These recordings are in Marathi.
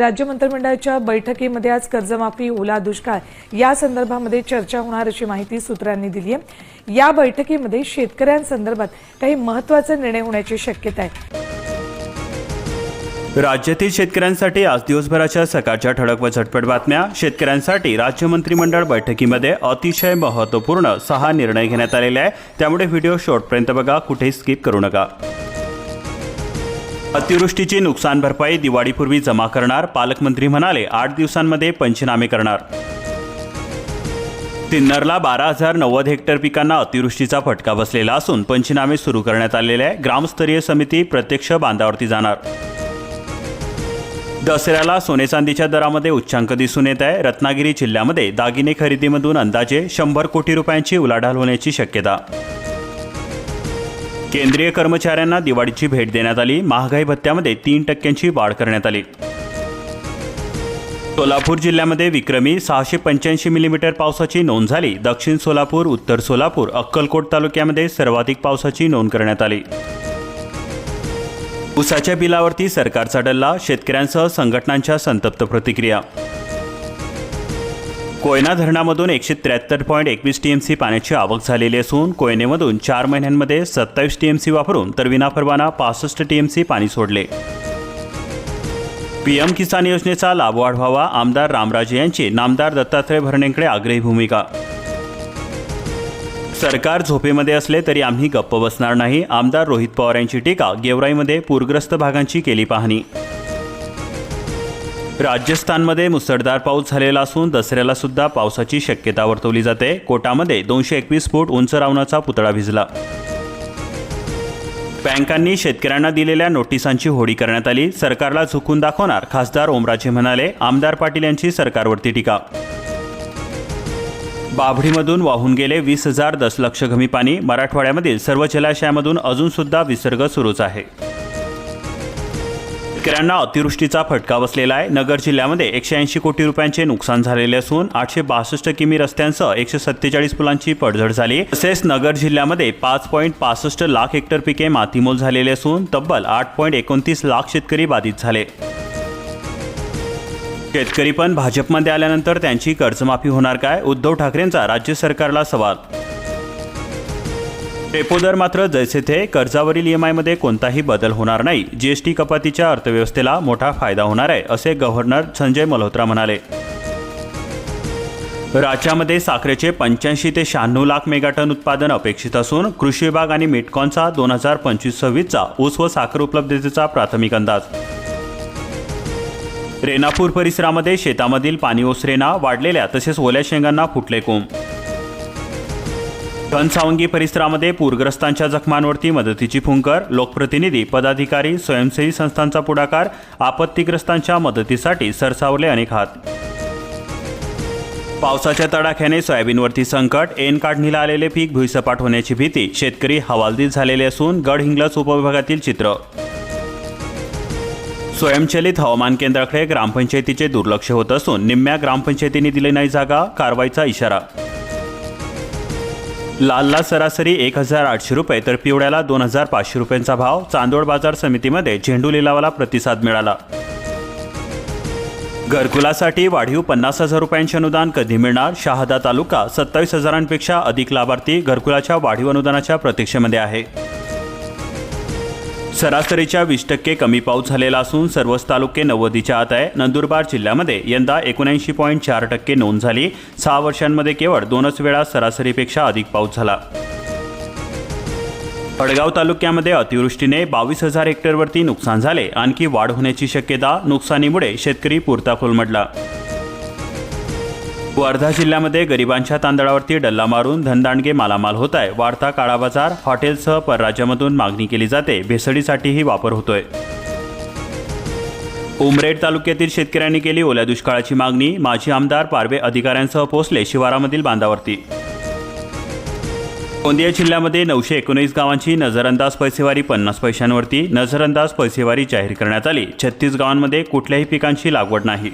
राज्य मंत्रिमंडळाच्या बैठकीमध्ये आज कर्जमाफी ओला दुष्काळ या संदर्भामध्ये चर्चा होणार अशी माहिती सूत्रांनी दिली आहे. या बैठकीमध्ये शेतकऱ्यांसंदर्भात काही महत्त्वाचे निर्णय होण्याची शक्यता आहे. राज्यातील शेतकऱ्यांसाठी आज दिवसभराच्या सकाळच्या ठळक व झटपट बातम्या. शेतकऱ्यांसाठी राज्य मंत्रिमंडळ बैठकीमध्ये अतिशय महत्त्वपूर्ण सहा निर्णय घेण्यात आलेले आहे त्यामुळे व्हिडिओ शॉर्टपर्यंत बघा कुठेही स्किप करू नका. अतिवृष्टीची नुकसान भरपाई दिवाळीपूर्वी जमा करणार पालकमंत्री म्हणाले आठ दिवसांमध्ये पंचनामे करणार. सिन्नरला बारा हजार नव्वद हेक्टर पिकांना अतिवृष्टीचा फटका बसलेला असून पंचनामे सुरू करण्यात आलेले आहे. ग्रामस्तरीय समिती प्रत्यक्ष बांधावरती जाणार. दसऱ्याला सोने चांदीच्या दरामध्ये उच्चांक दिसून येत आहे. रत्नागिरी जिल्ह्यामध्ये दागिने खरेदीमधून अंदाजे शंभर कोटी रुपयांची उलाढाल होण्याची शक्यता. केंद्रीय कर्मचाऱ्यांना दिवाळीची भेट देण्यात आली. महागाई भत्त्यामध्ये तीन टक्क्यांची वाढ करण्यात आली. सोलापूर जिल्ह्यामध्ये विक्रमी सहाशे पंच्याऐंशी मिलीमीटर पावसाची नोंद झाली. दक्षिण सोलापूर उत्तर सोलापूर अक्कलकोट तालुक्यामध्ये सर्वाधिक पावसाची नोंद करण्यात आली. उसाच्या बिलावरती सरकारचा डल्ला शेतकऱ्यांसह संघटनांच्या संतप्त प्रतिक्रिया कोयना धरणामधून एकशे त्र्याहत्तर पॉईंट एकवीस टीएमसी पाण्याची आवक झालेली असून कोयनेमधून चार महिन्यांमध्ये सत्तावीस टीएमसी वापरून तर विनापरवाना पासष्ट टीएमसी पाणी सोडले. पीएम किसान योजनेचा लाभ वाढवावा आमदार रामराजे यांची नामदार दत्तात्रय भरणेंकडे आग्रही भूमिका. सरकार झोपेमध्ये असले तरी आम्ही गप्प बसणार नाही आमदार रोहित पवार यांची टीका गेवराईमध्ये पूरग्रस्त भागांची केली पाहणी. राजस्थानमध्ये मुसळधार पाऊस झालेला असून दसऱ्याला सुद्धा पावसाची शक्यता वर्तवली जाते. कोटामध्ये दोनशे एकवीस फूट उंच रावणाचा पुतळा भिजला. बँकांनी शेतकऱ्यांना दिलेल्या नोटिसांची होडी करण्यात आली. सरकारला झुकून दाखवणार खासदार ओमराजे म्हणाले. आमदार पाटील यांची सरकारवरती टीका. बाभडीमधून वाहून गेले वीस हजार दशलक्ष घमी पाणी मराठवाड्यामधील सर्व जलाशयामधून अजूनसुद्धा विसर्ग सुरूच आहे. शेतकऱ्यांना अतिवृष्टीचा फटका बसलेला आहे. नगर जिल्ह्यामध्ये एकशे ऐंशी कोटी रुपयांचे नुकसान झालेले असून आठशे बासष्ट किमी रस्त्यांसह एकशे सत्तेचाळीस पुलांची पडझड झाली. तसेच नगर जिल्ह्यामध्ये पाच पॉईंट पासष्ट लाख हेक्टर पिके मातीमोल झालेले असून तब्बल आठ पॉईंट एकोणतीस लाख शेतकरी बाधित झाले. शेतकरी पण भाजपमध्ये आल्यानंतर त्यांची कर्जमाफी होणार काय? उद्धव ठाकरेंचा राज्य सरकारला सवाल रेपो दर मात्र जैसे थे कर्जावरील ई एम आयमध्ये कोणताही बदल होणार नाही. जीएसटी कपातीच्या अर्थव्यवस्थेला मोठा फायदा होणार आहे असे गव्हर्नर संजय मल्होत्रा म्हणाले. राज्यामध्ये साखरेचे पंच्याऐंशी ते शहाण्णव लाख मेगाटन उत्पादन अपेक्षित असून कृषी विभाग आणि मिटकॉनचा दोन हजार पंचवीस सव्वीसचा ऊस व साखर उपलब्धतेचा प्राथमिक अंदाज. रेणापूर परिसरामध्ये शेतामधील पाणी ओसरेना वाढलेल्या तसेच ओल्या शेंगांना फुटले कोंब. घनसावंगी परिसरामध्ये पूरग्रस्तांच्या जखमांवरती मदतीची फुंकर लोकप्रतिनिधी पदाधिकारी स्वयंसेवी संस्थांचा पुढाकार आपत्तीग्रस्तांच्या मदतीसाठी सरसावले अनेक हात. पावसाच्या तडाख्याने सोयाबीनवरती संकट एन काढणीला आलेले पीक भुईसपाट होण्याची भीती शेतकरी हवालदिल झालेले असून गडहिंग्लज उपविभागातील चित्र. स्वयंचलित हवामान केंद्राकडे ग्रामपंचायतीचे दुर्लक्ष होत असून निम्म्या ग्रामपंचायतींनी दिली नाही जागा कारवाईचा इशारा. लालला सरासरी एक हजार आठशे रुपये तर पिवळ्याला दोन हजार पाचशे रुपयांचा भाव चांदोड बाजार समितीमध्ये झेंडू लिलावाला प्रतिसाद मिळाला. घरकुलासाठी वाढीव पन्नास हजार रुपयांचे अनुदान कधी मिळणार? शहादा तालुका सत्तावीस हजारांपेक्षा अधिक लाभार्थी घरकुलाच्या वाढीव अनुदानाच्या प्रतीक्षेमध्ये आहे. सरासरीच्या वीस टक्के कमी पाऊस झालेला असून सर्वच तालुके नव्वदीच्या आत आहे. नंदुरबार जिल्ह्यामध्ये यंदा एकोणऐंशी पॉईंट चार टक्के नोंद झाली. सहा वर्षांमध्ये केवळ दोनच वेळा सरासरीपेक्षा अधिक पाऊस झाला. अडगाव तालुक्यामध्ये अतिवृष्टीने बावीस हजार हेक्टरवरती नुकसान झाले. आणखी वाढ होण्याची शक्यता नुकसानीमुळे शेतकरी पुरता कोलमडला वर्धा जिल्ह्यामध्ये गरिबांच्या तांदळावरती डल्ला मारून धनदांडगे मालामाल होत आहे वाढता काळा बाजार हॉटेलसह परराज्यामधून मागणी केली जाते. भेसळीसाठीही वापर होतोय. उमरेड तालुक्यातील शेतकऱ्यांनी केली ओल्या दुष्काळाची मागणी. माजी आमदार पारवे अधिकाऱ्यांसह पोहोचले शिवारामधील बांधावरती. गोंदिया जिल्ह्यामध्ये नऊशे एकोणीस गावांची नजरअंदाज पैसेवारी पन्नास पैशांवरती नजरअंदाज पैसेवारी जाहीर करण्यात आली. छत्तीस गावांमध्ये कुठल्याही पिकांची लागवड नाही.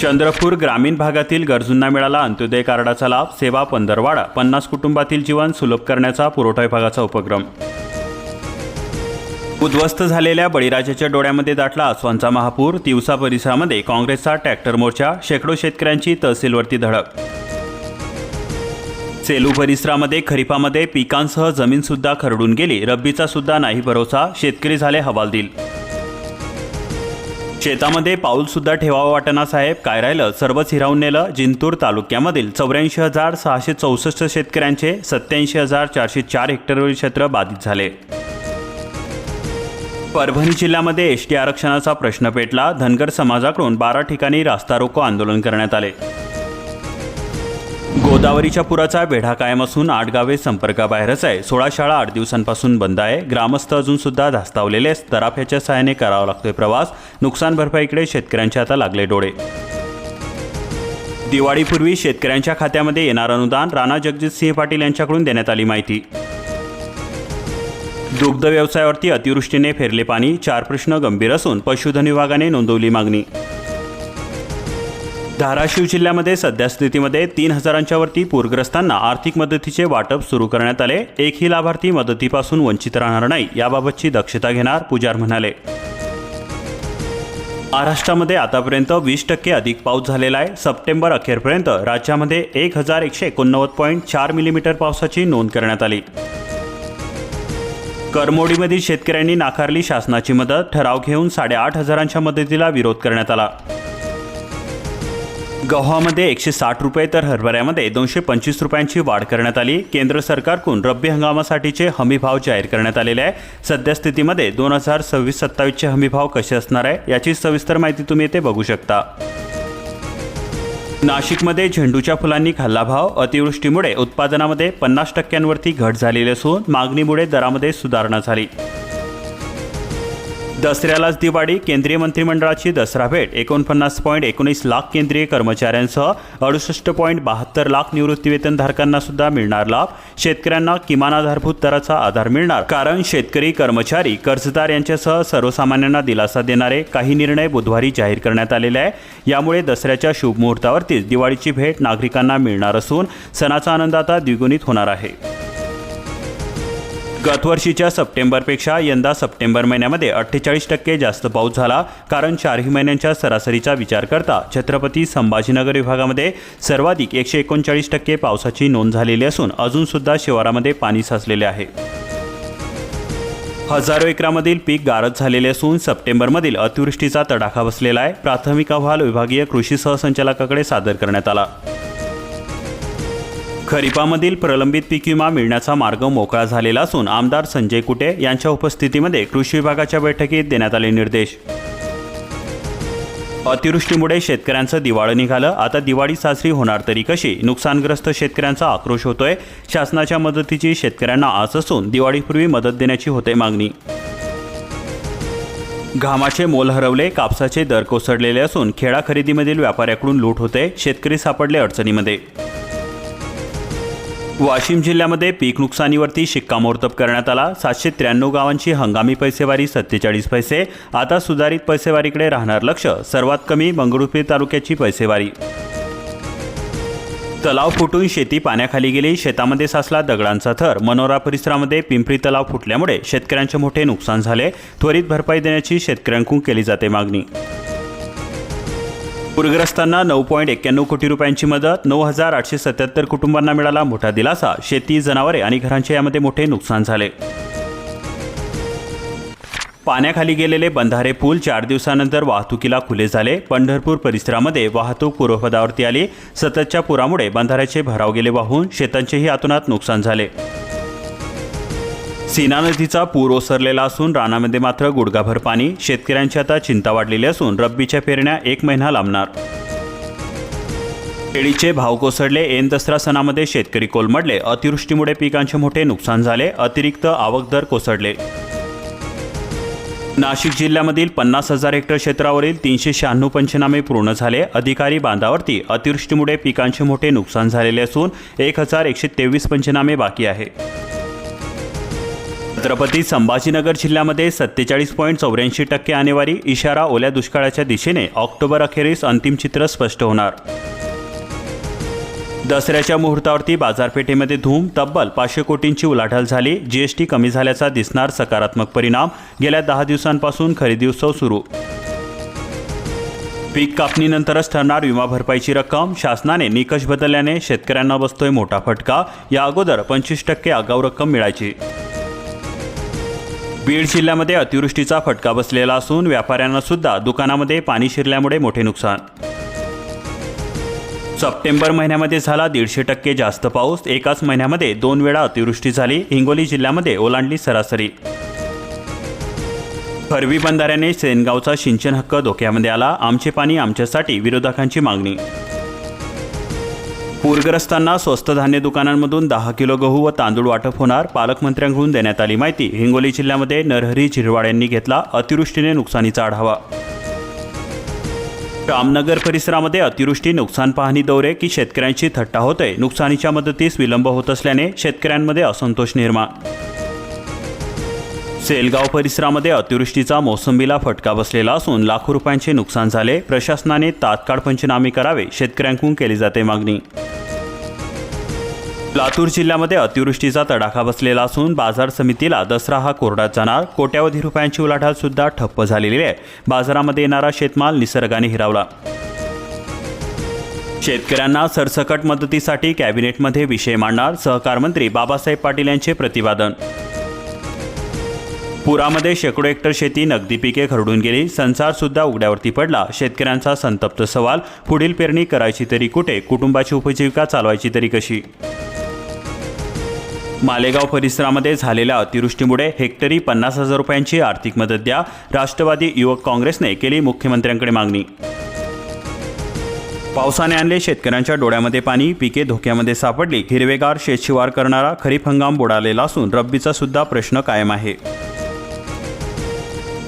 चंद्रपूर ग्रामीण भागातील गरजूंना मिळाला अंत्योदय कार्डाचा लाभ सेवा पंधरवाडा पन्नास कुटुंबातील जीवन सुलभ करण्याचा पुरवठा विभागाचा उपक्रम. उद्ध्वस्त झालेल्या बळीराजाच्या डोळ्यामध्ये दाटला आसवांचा महापूर तिवसा परिसरामध्ये काँग्रेसचा ट्रॅक्टर मोर्चा शेकडो शेतकऱ्यांची तहसीलवरती धडक. सेलू परिसरामध्ये खरीपामध्ये पिकांसह जमीनसुद्धा खरडून गेली रब्बीचा सुद्धा नाही भरोसा शेतकरी झाले हवालदिल. शेतामध्ये पाऊल सुद्धा ठेवावं वाटना साहेब. काय राहिलं? सर्वच हिरावून नेलं जिंतूर तालुक्यामधील चौऱ्याऐंशी हजार सहाशे चौसष्ट शेतकऱ्यांचे सत्याऐंशी हजार चारशे चार हेक्टरवरील क्षेत्र बाधित झाले. परभणी जिल्ह्यामध्ये एस टी आरक्षणाचा प्रश्न पेटला. धनगर समाजाकडून बारा ठिकाणी रास्ता रोको आंदोलन करण्यात आले. गोदावरीच्या पुराचा वेढा कायम असून आठ गावे संपर्काबाहेरच आहे. सोळा शाळा आठ दिवसांपासून बंद आहे. ग्रामस्थ अजून सुद्धा धास्तावलेले तराफ्याच्या सहाय्याने करावा लागतोय प्रवास. नुकसान भरपाईकडे शेतकऱ्यांचे आता लागले डोळे. दिवाळीपूर्वी शेतकऱ्यांच्या खात्यामध्ये येणार अनुदान. राणा जगजितसिंह पाटील यांच्याकडून देण्यात आली माहिती. दुग्ध व्यवसायावरती अतिवृष्टीने फेरले पाणी. चार प्रश्न गंभीर असून पशुधन विभागाने नोंदवली मागणी. धाराशिव जिल्ह्यामध्ये सध्या स्थितीमध्ये तीन हजारांच्या वरती पूरग्रस्तांना आर्थिक मदतीचे वाटप सुरू करण्यात आले. एकही लाभार्थी मदतीपासून वंचित राहणार नाही याबाबतची दक्षता घेणार पुजार म्हणाले. महाराष्ट्रामध्ये आतापर्यंत वीस टक्के अधिक पाऊस झालेला आहे. सप्टेंबर अखेरपर्यंत राज्यामध्ये एक हजार एकशे एकोणनव्वद पॉईंट चार मिलीमीटर पावसाची नोंद करण्यात आली. करमोडीमधील शेतकऱ्यांनी नाकारली शासनाची मदत ठराव घेऊन साडेआठ हजारांच्या मदतीला विरोध करण्यात आला. गव्हामध्ये एकशे साठ रुपये तर हरभऱ्यामध्ये दोनशे पंचवीस रुपयांची वाढ करण्यात आली. केंद्र सरकारकडून रब्बी हंगामासाठीचे हमी भाव जाहीर करण्यात आलेले आहे. सद्यस्थितीमध्ये दोन हजार सव्वीस सत्तावीसचे हमी भाव कसे असणार आहे याची सविस्तर माहिती तुम्ही येथे बघू शकता. नाशिकमध्ये झेंडूच्या फुलांनी खाल्ला भाव अतिवृष्टीमुळे उत्पादनामध्ये पन्नास टक्क्यांवरती घट झालेली असून मागणीमुळे दरामध्ये सुधारणा झाली. दसऱ्यालाच दिवाळी केंद्रीय मंत्रिमंडळाची दसरा भेट एकोणपन्नास पॉईंट एकोणीस लाख केंद्रीय कर्मचाऱ्यांसह अडुसष्ट पॉईंट बहात्तर लाख निवृत्तीवेतनधारकांना सुद्धा मिळणार लाभ शेतकऱ्यांना किमान आधारभूत दराचा आधार मिळणार. कारण शेतकरी कर्मचारी कर्जदार यांच्यासह सर्वसामान्यांना दिलासा देणारे काही निर्णय बुधवारी जाहीर करण्यात आलेले आहे. यामुळे दसऱ्याच्या शुभमुहूर्तावरतीच दिवाळीची भेट नागरिकांना मिळणार असून सणाचा आनंद आता द्विगुणित होणार आहे. गतवर्षीच्या सप्टेंबरपेक्षा यंदा सप्टेंबर महिन्यामध्ये अठ्ठेचाळीस टक्के जास्त पाऊस झाला कारण चारही महिन्यांच्या सरासरीचा विचार करता छत्रपती संभाजीनगर विभागामध्ये सर्वाधिक एकशे एकोणचाळीस टक्के पावसाची नोंद झालेली असून अजूनसुद्धा शिवारामध्ये पाणी साचलेले आहे. हजारो एकरामधील पीक गारज झालेले असून सप्टेंबरमधील अतिवृष्टीचा तडाखा बसलेला आहे. प्राथमिक अहवाल विभागीय कृषी सहसंचालकाकडे सादर करण्यात आला. खरीपामधील प्रलंबित पीक विमा मिळण्याचा मार्ग मोकळा झालेला असून आमदार संजय कुटे यांच्या उपस्थितीमध्ये कृषी विभागाच्या बैठकीत देण्यात आले निर्देश. अतिवृष्टीमुळे शेतकऱ्यांचं दिवाळं निघालं. आता दिवाळी साजरी होणार तरी कशी? नुकसानग्रस्त शेतकऱ्यांचा आक्रोश होतोय. शासनाच्या मदतीची शेतकऱ्यांना आस असून दिवाळीपूर्वी मदत देण्याची होते मागणी. घामाचे मोल हरवले कापसाचे दर कोसळलेले असून खेडा खरेदीमधील व्यापाऱ्याकडून लूट होते. शेतकरी सापडले अडचणीमध्ये. वाशिम जिल्ह्यामध्ये पीक नुकसानीवरती शिक्कामोर्तब करण्यात आला. सातशे त्र्याण्णव गावांची हंगामी पैसेवारी सत्तेचाळीस पैसे. आता सुधारित पैसेवारीकडे राहणार लक्ष. सर्वात कमी मंगळुरपीर तालुक्याची पैसेवारी. तलाव फुटून शेती पाण्याखाली गेली. शेतामध्ये साचला दगडांचा थर. मनोरा परिसरामध्ये पिंपरी तलाव फुटल्यामुळे शेतकऱ्यांचे मोठे नुकसान झाले. त्वरित भरपाई देण्याची शेतकऱ्यांकडून केली जाते मागणी. पूरग्रस्तांना नऊ पॉईंट एक्क्याण्णव कोटी रुपयांची मदत नऊ हजार आठशे सत्याहत्तर कुटुंबांना मिळाला मोठा दिलासा शेती जनावरे आणि घरांचे यामध्ये मोठे नुकसान झाले. पाण्याखाली गेलेले बंधारे पूल चार दिवसानंतर वाहतुकीला खुले झाले. पंढरपूर परिसरामध्ये वाहतूक पूर्वपदावरती आली. सततच्या पुरामुळे बंधाऱ्याचे भराव गेले वाहून शेतांचेही आतोनात नुकसान झाले. सीना नदीचा पूर ओसरलेला असून रानामध्ये मात्र गुडघाभर पाणी शेतकऱ्यांची आता चिंता वाढलेली असून रब्बीच्या पेरण्या एक महिना लांबणार. केळीचे भाव कोसळले ऐन दसरा सणामध्ये शेतकरी कोलमडले. अतिवृष्टीमुळे पिकांचे मोठे नुकसान झाले अतिरिक्त आवक दर कोसळले. नाशिक जिल्ह्यामधील पन्नास हजार हेक्टर क्षेत्रावरील तीनशे शहाण्णव पंचनामे पूर्ण झाले. अधिकारी बांधावरती अतिवृष्टीमुळे पिकांचे मोठे नुकसान झालेले असून एक हजार एकशे तेवीस पंचनामे बाकी आहे. छत्रपती संभाजीनगर जिल्ह्यामध्ये सत्तेचाळीस पॉईंट चौऱ्याऐंशी टक्के आणेवारी इशारा ओल्या दुष्काळाच्या दिशेने ऑक्टोबर अखेरीस अंतिम चित्र स्पष्ट होणार. दसऱ्याच्या मुहूर्तावरती बाजारपेठेमध्ये धूम तब्बल पाचशे कोटींची उलाढाल झाली. जीएसटी कमी झाल्याचा दिसणार सकारात्मक परिणाम. गेल्या दहा दिवसांपासून खरेदी उत्सव सुरू. पीक कापणीनंतरच ठरणार विमा भरपाईची रक्कम. शासनाने निकष बदलल्याने शेतकऱ्यांना बसतोय मोठा फटका. या अगोदर पंचवीस टक्के आगाऊ रक्कम मिळायची. बीड जिल्ह्यामध्ये अतिवृष्टीचा फटका बसलेला असून व्यापाऱ्यांना सुद्धा दुकानामध्ये पाणी शिरल्यामुळे मोठे नुकसान. सप्टेंबर महिन्यामध्ये झाला दीडशे टक्के जास्त पाऊस. एकाच महिन्यामध्ये दोन वेळा अतिवृष्टी झाली. हिंगोली जिल्ह्यामध्ये ओलांडली सरासरी. खरवी बंधाऱ्याने सेनगावचा सिंचन हक्क धोक्यामध्ये आला. आमचे पाणी आमच्यासाठी विरोधकांची मागणी. पूरग्रस्तांना स्वस्त धान्य दुकानांमधून दहा किलो गहू व तांदूळ वाटप होणार पालकमंत्र्यांकडून देण्यात आली माहिती. हिंगोली जिल्ह्यामध्ये नरहरी झिरवाड यांनी घेतला अतिवृष्टीने नुकसानीचा आढावा. रामनगर परिसरामध्ये अतिवृष्टी नुकसान पाहणी दौरे की शेतकऱ्यांची थट्टा होते नुकसानीच्या मदतीस विलंब होत असल्याने शेतकऱ्यांमध्ये असंतोष निर्माण सेलगाव परिसरामध्ये अतिवृष्टीचा मोसंबीला फटका बसलेला असून लाखो रुपयांचे नुकसान झाले. प्रशासनाने तात्काळ पंचनामे करावे शेतकऱ्यांकडून केली जाते मागणी. लातूर जिल्ह्यामध्ये अतिवृष्टीचा तडाखा बसलेला असून बाजार समितीला दसरा हा कोरडात जाणार. कोट्यावधी रुपयांची उलाढाल सुद्धा ठप्प झालेली आहे. बाजारामध्ये येणारा शेतमाल निसर्गाने हिरावला. शेतकऱ्यांना सरसकट मदतीसाठी कॅबिनेटमध्ये विषय मांडणार सहकार मंत्री बाबासाहेब पाटील यांचे प्रतिपादन. पुरामध्ये शेकडो हेक्टर शेती नगदी पिके खरडून गेली संसारसुद्धा उघड्यावरती पडला. शेतकऱ्यांचा संतप्त सवाल पुढील पेरणी करायची तरी कुठे कुटुंबाची उपजीविका चालवायची तरी कशी? मालेगाव परिसरामध्ये झालेल्या अतिवृष्टीमुळे हेक्टरी पन्नास हजार रुपयांची आर्थिक मदत द्या राष्ट्रवादी युवक काँग्रेसने केली मुख्यमंत्र्यांकडे मागणी. पावसाने आणले शेतकऱ्यांच्या डोळ्यामध्ये पाणी पिके धोक्यामध्ये सापडली हिरवेगार शेतशिवार करणारा खरीप हंगाम बुडालेला असून रब्बीचा सुद्धा प्रश्न कायम आहे.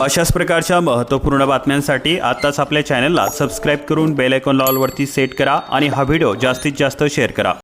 अशाच प्रकारच्या महत्त्वपूर्ण बातम्यांसाठी आत्ताच आपल्या चॅनलला सबस्क्राईब करून बेल आयकॉन लॉलवरती सेट करा आणि हा व्हिडिओ जास्तीत जास्त शेअर करा.